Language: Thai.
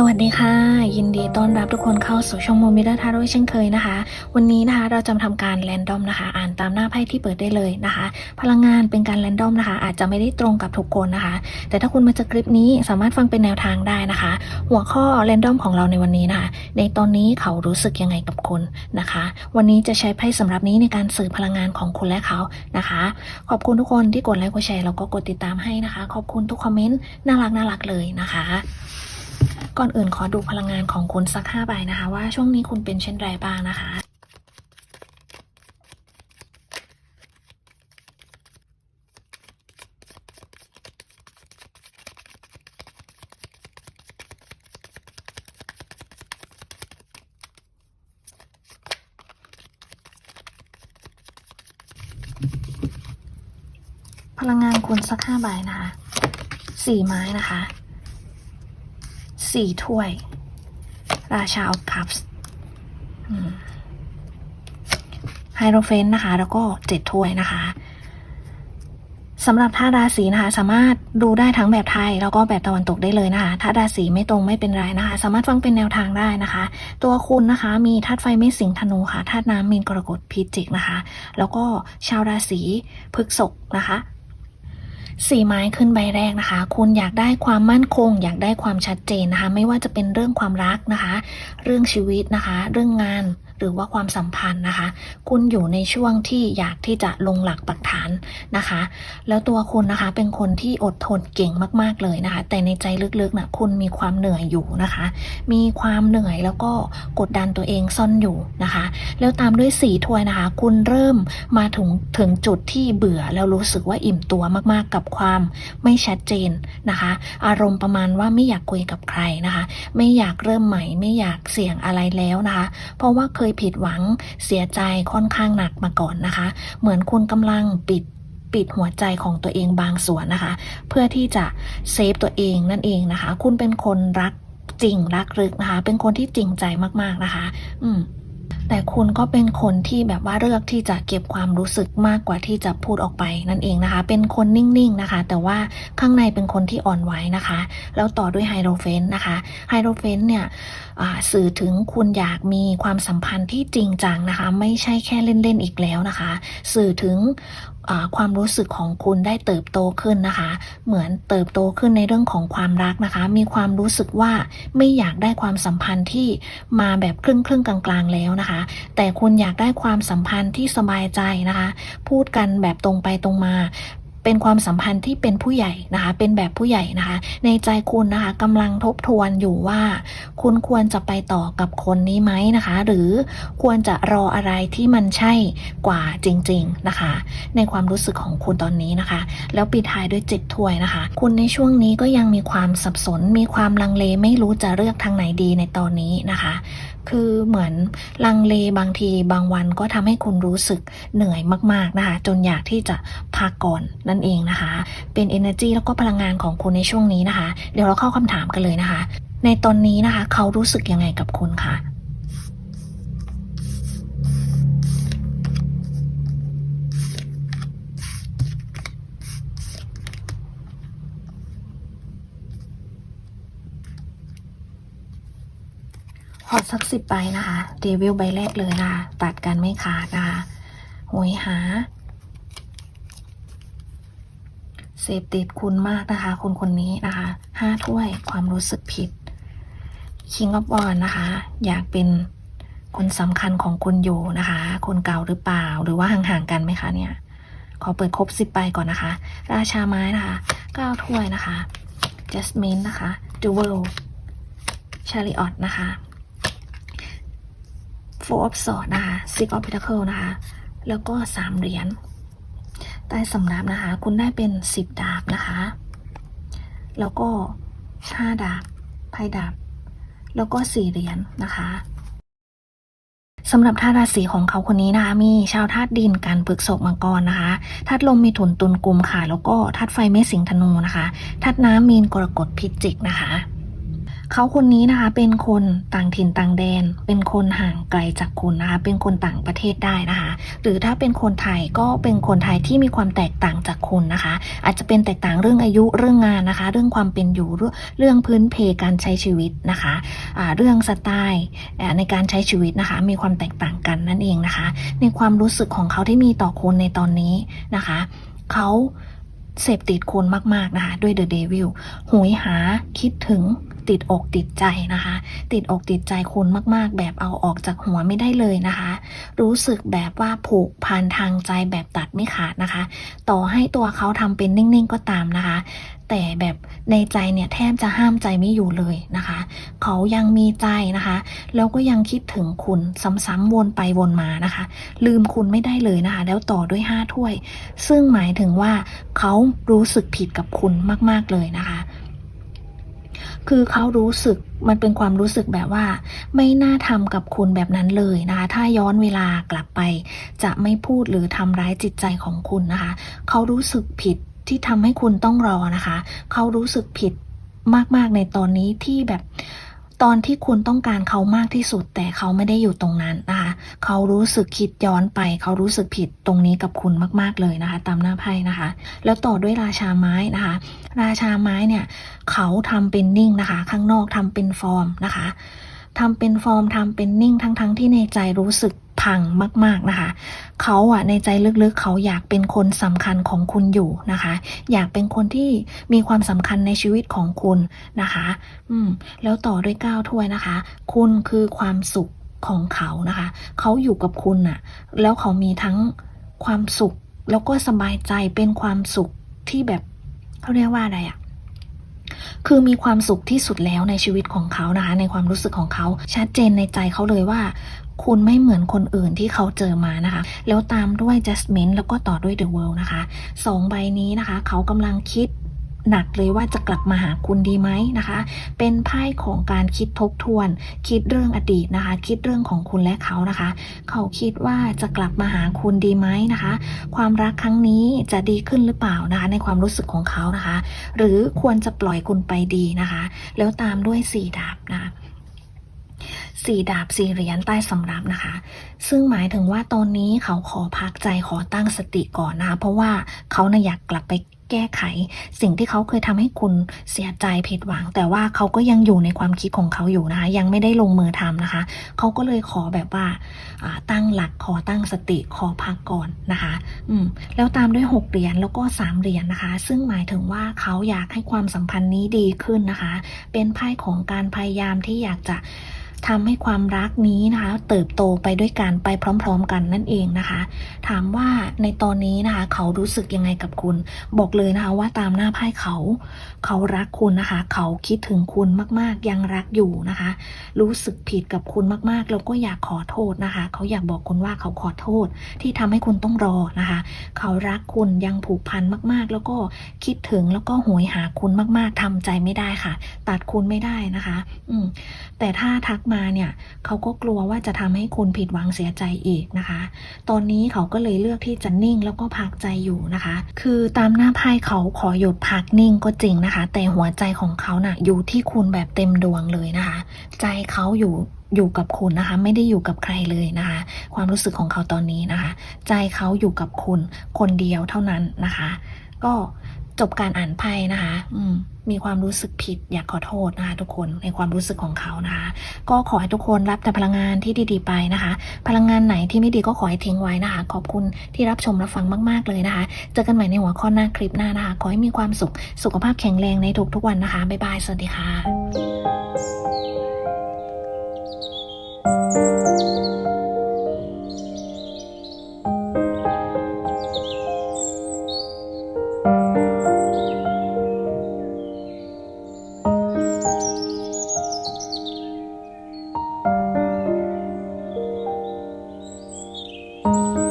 สวัสดีค่ะ ยินดีต้อนรับทุกคนเข้าสู่ช่องโมมิเตอร์ทาโร่เช่นเคยนะคะ วันนี้นะคะเราจะมาทำการแรนดอมนะคะ อ่านตามหน้าไพ่ที่เปิดได้เลยนะคะ พลังงานเป็นการแรนดอมนะคะ อาจจะไม่ได้ตรงกับทุกคนนะคะ แต่ถ้าคุณมาจากคลิปนี้สามารถฟังเป็นแนวทางได้นะคะ หัวข้อแรนดอมของเราในวันนี้นะคะ ในตอนนี้เขารู้สึกยังไงกับคุณนะคะ วันนี้จะใช้ไพ่สำหรับนี้ในการสื่อพลังงานของคุณและเขานะคะ ขอบคุณทุกคนที่กดไลค์กดแชร์แล้วก็กดติดตามให้นะคะ ขอบคุณทุกคอมเมนต์น่ารักน่ารักเลยนะคะ ก่อนอื่นขอดูพลังงานของคุณสักห้าใบนะคะ ว่าช่วงนี้คุณเป็นเช่นไรบ้างนะคะพลังงานคุณสักห้าใบนะคะสี่ไม้นะคะ สี่ถ้วย ราชาออฟคัพส์ไฮโรเฟนนะคะ แล้วก็เจ็ดถ้วยนะคะสำหรับธาตุราศีนะคะ สามารถดูได้ทั้งแบบไทย แล้วก็แบบตะวันตกได้เลยนะคะธาตุราศีไม่ตรงไม่เป็นไรนะคะ สามารถฟังเป็นแนวทางได้นะคะ ตัวคุณนะคะมีธาตุไฟเมษสิงห์ธนูค่ะธาตุน้ำมีนกรกฎพิจิกนะคะ แล้วก็ชาวราศีพฤกษภนะคะ สี่ไม้ขึ้นใบแรกนะคะ คุณอยากได้ความมั่นคง อยากได้ความชัดเจนนะคะ ไม่ว่าจะเป็นเรื่องความรักนะคะ เรื่องชีวิตนะคะ เรื่องงาน หรือว่าความสัมพันธ์นะคะ คุณอยู่ในช่วงที่อยากที่จะลงหลักปักฐานนะคะ แล้วตัวคุณนะคะเป็นคนที่อดทนเก่งมาก ๆเลยนะคะ แต่ในใจลึกๆนะคุณมีความเหนื่อยอยู่นะคะ มีความเหนื่อยแล้วก็กดดันตัวเองซ่อนอยู่นะคะ แล้วตามด้วยสีถ้วยนะคะ คุณเริ่มมาถึงถึงจุดที่เบื่อแล้วรู้สึกว่าอิ่มตัวมากๆกับความไม่ชัดเจนนะคะ อารมณ์ประมาณว่าไม่อยากคุยกับใครนะคะ ไม่อยากเริ่มใหม่ ไม่อยากเสี่ยงอะไรแล้วนะคะ เพราะว่าเคยผิดหวังเสียใจค่อนข้างหนักมาก่อนนะคะ เหมือนคุณกำลังปิดปิดหัวใจของตัวเองบางส่วนนะคะ เพื่อที่จะเซฟตัวเองนั่นเองนะคะ คุณเป็นคนรักจริงรักลึกนะคะ เป็นคนที่จริงใจมากๆนะคะ อืม แต่คุณก็เป็นคนที่แบบว่าเลือกที่จะเก็บความรู้สึกมากกว่าที่จะพูดออกไปนั่นเองนะคะ เป็นคนนิ่งๆนะคะ แต่ว่าข้างในเป็นคนที่อ่อนไหวนะคะ แล้วต่อด้วยไฮโดรเฟนนะคะไฮโดรเฟนเนี่ยสื่อถึงคุณอยากมีความสัมพันธ์ที่จริงจังนะคะ ไม่ใช่แค่เล่นๆอีกแล้วนะคะ สื่อถึง ความรู้สึกของคุณได้เติบโตขึ้นนะคะ เหมือนเติบโตขึ้นในเรื่องของความรักนะคะ มีความรู้สึกว่าไม่อยากได้ความสัมพันธ์ที่มาแบบครึ่งครึ่งกลางๆแล้วนะคะ แต่คุณอยากได้ความสัมพันธ์ที่สบายใจนะคะ พูดกันแบบตรงไปตรงมา เป็นความสัมพันธ์ที่เป็นผู้ใหญ่นะคะ เป็นแบบผู้ใหญ่นะคะ ในใจคุณนะคะกำลังทบทวนอยู่ว่า คุณควรจะไปต่อกับคนนี้ไหมนะคะ หรือควรจะรออะไรที่มันใช่กว่าจริง ๆนะคะ ในความรู้สึกของคุณตอนนี้นะคะ แล้วปิดท้ายด้วยจ็ดถ้วยนะคะ คุณในช่วงนี้ก็ยังมีความสับสน มีความลังเลไม่รู้จะเลือกทางไหนดีในตอนนี้นะคะ คือเหมือนลังเลบางทีบางวันก็ทำให้คุณรู้สึกเหนื่อยมาก ๆนะคะ จนอยากที่จะพักก่อนนั่นเองนะคะ เป็น energy แล้วก็พลังงานของคุณในช่วงนี้นะคะ เดี๋ยวเราเข้าคำถามกันเลยนะคะ ในตอนนี้นะคะ เขารู้สึกยังไงกับคุณคะขอสักสิบใบนะคะเดวิลใบแรกเลยนะคะตัดกันไม่ขาดนะคะโหยหา เสพติดคุณมากนะคะ คนคนนี้นะคะห้าถ้วยความรู้สึกผิด King of w a n นะคะ อยากเป็นคนสำคัญของคุณอยู่นะคะ คนเก่าหรือเปล่าหรือว่าห่างๆกันไหมคะเนี่ย ขอเปิดครบสิบใบก่อนนะคะ ราชาไม้นะคะเก้าถ้วยนะคะ Jasmine นะคะ Duel Chariot นะคะ Four of Swords นะคะ Six of Pentacles นะคะ แล้วก็สามเหรียญ ใต้สำรับนะคะ คุณได้เป็นสิบดาบนะคะ แล้วก็ห้าดาบไพ่ดาบ แล้วก็สี่เหรียญนะคะสำหรับธาตุราศีของเขาคนนี้นะคะ มีชาวธาตุดินการปึกศกมังกรนะคะธาตุลมมีถุนตุนกุมค่ะ แล้วก็ธาตุไฟเมษสิงธนูนะคะธาตุน้ำมีนกรกฎพิจิกนะคะ เขาคนนี้นะคะเป็นคนต่างถิ่นต่างแดน เป็นคนห่างไกลจากคุณนะคะเป็นคนต่างประเทศได้นะคะ หรือถ้าเป็นคนไทยก็เป็นคนไทยที่มีความแตกต่างจากคุณนะคะ อาจจะเป็นแตกต่างเรื่องอายุเรื่องงานนะคะ เรื่องความเป็นอยู่เรื่องพื้นเพการใช้ชีวิตนะคะอ่าเรื่องสไตล์ในการใช้ชีวิตนะคะ มีความแตกต่างกันนั่นเองนะคะ ในความรู้สึกของเขาที่มีต่อคุณในตอนนี้นะคะเขาเสพติดคุณมาก ๆ นะคะ ด้วย The Devil หวยหาคิดถึง ติดอกติดใจนะคะ ติดอกติดใจคุณมาก ๆ แบบเอาออกจากหัวไม่ได้เลยนะคะ รู้สึกแบบว่าผูกพันทางใจแบบตัดไม่ขาดนะคะ ต่อให้ตัวเขาทำเป็นนิ่ง ๆ ก็ตามนะคะ แต่แบบในใจเนี่ยแทบจะห้ามใจไม่อยู่เลยนะคะ เขายังมีใจนะคะ แล้วก็ยังคิดถึงคุณซ้ำๆวนไปวนมานะคะ ลืมคุณไม่ได้เลยนะคะ แล้วต่อด้วยห้าถ้วย ซึ่งหมายถึงว่าเขารู้สึกผิดกับคุณมาก ๆเลยนะคะ คือเขารู้สึกมันเป็นความรู้สึกแบบว่า ไม่น่าทำกับคุณแบบนั้นเลยนะคะ ถ้าย้อนเวลากลับไป จะไม่พูดหรือทำร้ายจิตใจของคุณนะคะ เขารู้สึกผิดที่ทำให้คุณต้องรอนะคะ เขารู้สึกผิดมากๆในตอนนี้ที่แบบตอนที่คุณต้องการเขามากที่สุด แต่เขาไม่ได้อยู่ตรงนั้นนะคะ เขารู้สึกคิดย้อนไป เขารู้สึกผิดตรงนี้กับคุณมาก ๆเลยนะคะ ตามหน้าไพ่นะคะ แล้วต่อด้วยราชาไม้นะคะ ราชาไม้เนี่ยเขาทำเป็นนิ่งนะคะ ข้างนอกทำเป็นฟอร์มนะคะทำเป็นฟอร์มทำเป็นนิ่งทั้งๆทที่ในใจรู้สึกพังมาก ๆ นะคะ เขาอะในใจลึกๆ เขาอยากเป็นคนสำคัญของคุณอยู่นะคะ อยากเป็นคนที่มีความสำคัญในชีวิตของคุณนะคะ อืม แล้วต่อด้วยก้าวถ้วยนะคะ คุณคือความสุข ของเขานะคะ เขาอยู่กับคุณน่ะแล้วเขามีทั้งความสุข แล้วก็สบายใจเป็นความสุขที่แบบเขาเรียกว่าอะไรอะคือมีความสุขที่สุดแล้วในชีวิตของเขานะคะ ในความรู้สึกของเขาชัดเจนในใจเขาเลยว่า คุณไม่เหมือนคนอื่นที่เขาเจอมานะคะ แล้วตามด้วย Jasmine แล้วก็ต่อด้วย The World นะคะสองใบนี้นะคะ เขากำลังคิด หนักเลยว่าจะกลับมาหาคุณดีไหมนะคะ เป็นไพ่ของการคิดทบทวน คิดเรื่องอดีตนะคะ คิดเรื่องของคุณและเขานะคะ เขาคิดว่าจะกลับมาหาคุณดีไหมนะคะ ความรักครั้งนี้จะดีขึ้นหรือเปล่านะคะ ในความรู้สึกของเขานะคะ หรือควรจะปล่อยคุณไปดีนะคะ แล้วตามด้วยสี่ดาบนะคะสี่ดาบสี่เหรียญใต้สำรับนะคะ ซึ่งหมายถึงว่าตอนนี้เขาขอพักใจขอตั้งสติก่อนนะคะ เพราะว่าเขาน่ะอยากกลับไป แก้ไข สิ่งที่เขาเคยทำให้คุณเสียใจผิดหวัง แต่ว่าเขาก็ยังอยู่ในความคิดของเขาอยู่นะคะ ยังไม่ได้ลงมือทำนะคะ เขาก็เลยขอแบบว่าอ่าตั้งหลักขอตั้งสติขอพักก่อนนะคะอืมแล้วตามด้วย 6 เหรียญแล้วก็ 3 เหรียญนะคะ ซึ่งหมายถึงว่าเขาอยากให้ความสัมพันธ์นี้ดีขึ้นนะคะ เป็นไพ่ของการพยายามที่อยากจะ ทำให้ความรักนี้นะคะ เติบโตไปด้วยกันไปพร้อม ๆ กันนั่นเองนะคะ ถามว่าในตอนนี้นะคะ เขารู้สึกยังไงกับคุณ บอกเลยนะคะว่าตามหน้าไพ่เขา เขารักคุณนะคะ เขาคิดถึงคุณมากๆ ยังรักอยู่นะคะ รู้สึกผิดกับคุณมากๆ แล้วก็อยากขอโทษนะคะ เขาอยากบอกคุณว่าเขาขอโทษที่ทำให้คุณต้องรอนะคะ เขารักคุณยังผูกพันมากๆ แล้วก็คิดถึงแล้วก็หวยหาคุณมากๆทำใจไม่ได้ค่ะ ตัดคุณไม่ได้นะคะ อืมแต่ถ้าทักมาเนี่ยเขาก็กลัวว่าจะทำให้คุณผิดหวังเสียใจอีกนะคะ ตอนนี้เขาก็เลยเลือกที่จะนิ่งแล้วก็พักใจอยู่นะคะ คือตามหน้าไพ่เขาขอหยุดพักนิ่งก็จริงนะคะ แต่หัวใจของเขาน่ะอยู่ที่คุณแบบเต็มดวงเลยนะคะ ใจเขาอยู่อยู่กับคุณนะคะ ไม่ได้อยู่กับใครเลยนะคะ ความรู้สึกของเขาตอนนี้นะคะ ใจเขาอยู่กับคุณคนเดียวเท่านั้นนะคะ ก็ จบการอ่านไพ่นะคะ อืมมีความรู้สึกผิดอยากขอโทษนะคะทุกคนในความรู้สึกของเขานะคะ ก็ขอให้ทุกคนรับแต่พลังงานที่ดีๆไปนะคะ พลังงานไหนที่ไม่ดีก็ขอให้ทิ้งไว้นะคะ ขอบคุณที่รับชมรับฟังมากๆเลยนะคะ เจอกันใหม่ในหัวข้อหน้าคลิปหน้านะคะ ขอให้มีความสุขสุขภาพแข็งแรงในทุกๆวันนะคะบ๊ายบายสวัสดีค่ะ you